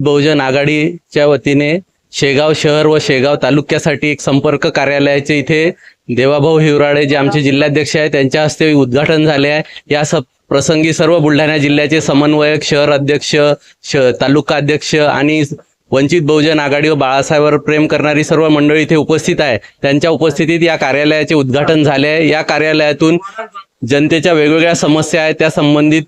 बहुजन आघाडीच्या वतीने शेगाव शहर व शेगाव तालुक्यासाठी एक संपर्क कार्यालयाचे इथे देवाभाऊ हिवराळे जे आमचे जिल्हाध्यक्ष आहेत त्यांच्या हस्ते उद्घाटन झाले आहे. या स प्रसंगी सर्व बुलढाणा जिल्ह्याचे समन्वयक शहर अध्यक्ष श तालुका अध्यक्ष आणि वंचित बहुजन आघाडी व बाळासाहेबवर प्रेम करणारी सर्व मंडळी इथे उपस्थित आहे. त्यांच्या उपस्थितीत या कार्यालयाचे उद्घाटन झाले आहे. या कार्यालयातून जनतेच्या वेगवेगळ्या समस्या आहेत. त्या संबंधित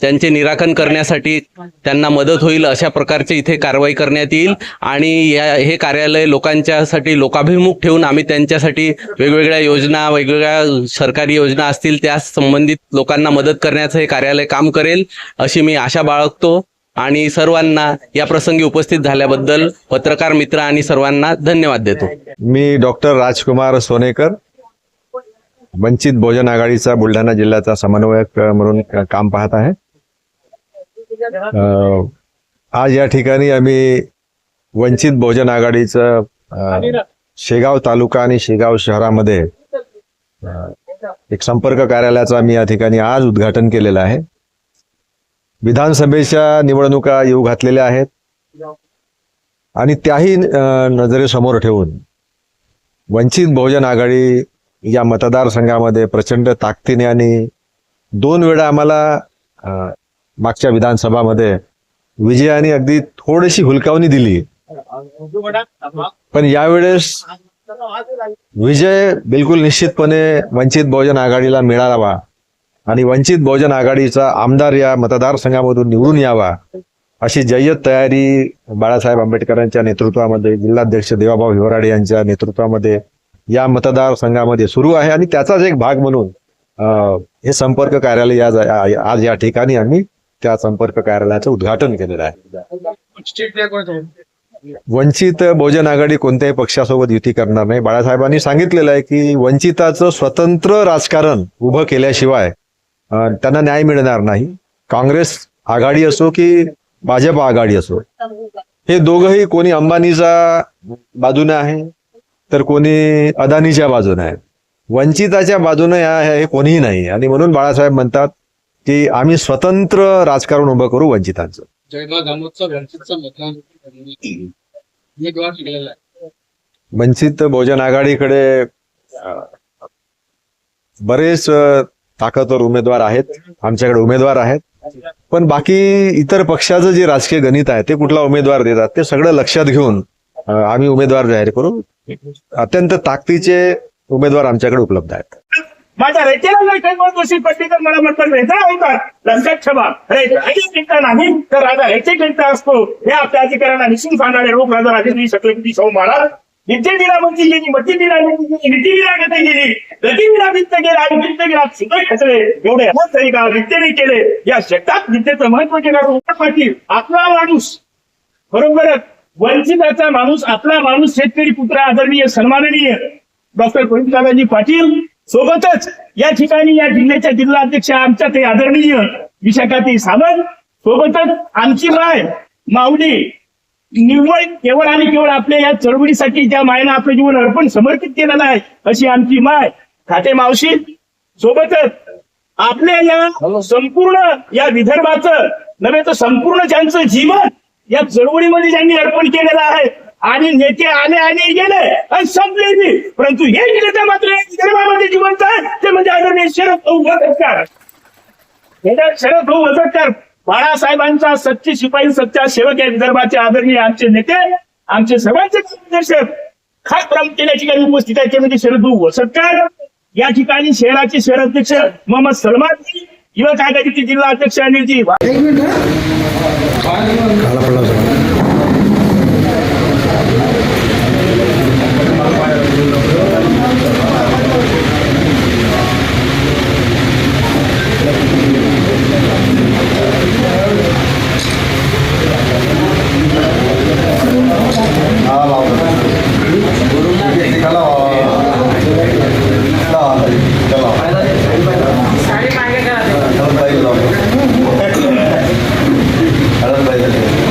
त्यांचे निराकरण करण्यासाठी त्यांना मदत होईल अशा प्रकारचे इथे कारवाई करण्यात येईल. आणि या हे कार्यालय लोकांच्यासाठी लोकाभिमुख ठेवून आम्ही त्यांच्यासाठी वेगवेगळ्या योजना वेगवेगळ्या सरकारी योजना असतील त्या संबंधित लोकांना मदत करण्याचं हे कार्यालय काम करेल अशी मी आशा बाळगतो. आणि सर्वांना या प्रसंगी उपस्थित झाल्याबद्दल पत्रकार मित्र आणि सर्वांना धन्यवाद देतो. मी डॉक्टर राजकुमार सोनेकर वंचित बहुजन आघाडीचा बुलढाणा जिल्ह्याचा समन्वयक म्हणून काम पाहत आहे. आज या ठिकाणी आम्ही वंचित बहुजन आघाडीचं शेगाव तालुका आणि शेगाव शहरामध्ये एक संपर्क कार्यालयाचं आम्ही या ठिकाणी आज उद्घाटन केलेलं आहे. विधानसभेच्या निवडणुका येऊ घातलेल्या आहेत. आणि त्याही नजरेसमोर ठेवून वंचित बहुजन आघाडी या मतदारसंघामध्ये प्रचंड ताकदीने आणि दोन वेळा आम्हाला मागच्या विधानसभामध्ये विजयाने अगदी थोडीशी हुलकावणी दिली. पण यावेळेस विजय बिलकुल निश्चितपणे वंचित बहुजन आघाडीला मिळावा आणि वंचित बहुजन आघाडीचा आमदार या मतदारसंघामधून निवडून यावा अशी जय्यत तयारी बाळासाहेब आंबेडकरांच्या नेतृत्वामध्ये जिल्हाध्यक्ष देवाभाऊ हिवराडे यांच्या नेतृत्वामध्ये या मतदारसंघामध्ये सुरू आहे. आणि त्याचाच एक भाग म्हणून हे संपर्क कार्यालय आज या ठिकाणी आम्ही त्या संपर्क कार्यालयाचं उद्घाटन केलेलं आहे? वंचित बहुजन आघाडी कोणत्याही पक्षासोबत युती करणार नाही. बाळासाहेबांनी सांगितलेलं आहे की वंचिताचं स्वतंत्र राजकारण उभं केल्याशिवाय त्यांना न्याय मिळणार नाही. काँग्रेस आघाडी असो की भाजप आघाडी असो हे दोघंही कोणी अंबानीच्या बाजूने आहे तर कोणी अदानीच्या बाजूने आहे. वंचिताच्या बाजूने हे कोणीही नाही. आणि म्हणून बाळासाहेब म्हणतात की आम्ही स्वतंत्र राजकारण उभं करू वंचितांचं. वंचित बहुजन आघाडीकडे बरेच ताकदवर उमेदवार आहेत आमच्याकडे उमेदवार आहेत. पण बाकी इतर पक्षाचं जे राजकीय गणित आहे ते कुठला उमेदवार देतात ते सगळं लक्षात घेऊन आम्ही उमेदवार जाहीर करू. अत्यंत ताकदीचे उमेदवार आमच्याकडे उपलब्ध आहेत. माझ्या रचेला जर काही कोण दोषी पडली तर मला म्हणतात रेता होतात लक्षात ठेवा. रचेची चिंता नाही तर राजा रेचे चिंता असतो. हे आपल्या अधिकाऱ्यांना निश्चित सांगणारे लोक राजा राजेंद्र छत्रपती शाहू महाराज नित्यविरा दिला गेली मती दिला नीती गेली नीती दिला गेली गती दिला गेला आणि वित्त गेला सुद्धा खचले एवढे तरी का नित्यने केले या शब्दात विद्येचं महत्त्व केलं पाटील आपला माणूस बरोबरच वंचिताचा माणूस आपला माणूस शेतकरी पुत्र आदरणीय सन्माननीय डॉक्टर दादाजी पाटील सोबतच या ठिकाणी या जिल्ह्याच्या जिल्हा अध्यक्ष आमच्या ते आदरणीय विशाखाती सावंत सोबतच आमची माय माऊली निव्वळ केवळ आणि केवळ आपल्या या चळवळीसाठी ज्या मायनं आपलं जीवन अर्पण समर्पित केलेलं आहे अशी आमची माय खाते मावशी सोबतच आपल्या या संपूर्ण या विदर्भाचं नव्हे तर संपूर्ण ज्यांचं जीवन या चळवळीमध्ये ज्यांनी अर्पण केलेलं आहे आणि नेते आले आणि गेले आणि संपले. परंतु हे नेते मात्र या विदर्भामध्ये जिवंत आहे ते म्हणजे आदरणीय शरद भाऊ वसतकर हे शरद भाऊ वसतकर बाळासाहेबांचा सच्चे शिपाई सच्चा सेवक या विदर्भाचे आदरणीय आमचे नेते आमचे सर्वांचे मार्गदर्शक खास प्रामुख्याने या ठिकाणी उपस्थित आहेत ते म्हणजे शरद भाऊ वसतकर या ठिकाणी शहराचे शहराध्यक्ष मोहम्मद सलमान युवक आघाडीचे जिल्हा अध्यक्ष अनिलजी রেজাল্ট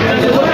Thank you.